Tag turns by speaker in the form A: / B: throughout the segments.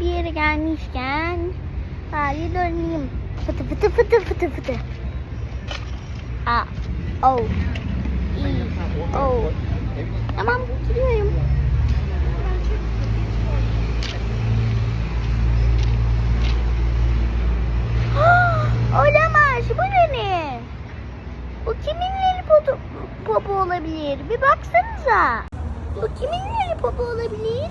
A: Bir yere gelmişken bari döneyim. Fıtı fıtı fıtı fıtı fıtı. A, O, İ, O. Tamam gidiyorum. Olamaz. Bu ne? Bu kimin lollipopu popu olabilir? Bir baksanıza. Bu kimin lollipopu olabilir?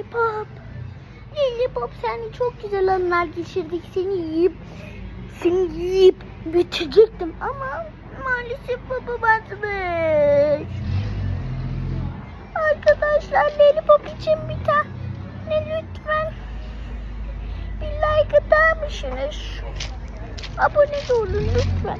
A: Lollipop. Lollipop seninle çok güzel anılar geçirdik. Seni yiyip seni yiyip bitirecektim ama maalesef babam atmış. Arkadaşlar Lollipop için bir tane lütfen bir like atar mısınız? Abone olun lütfen.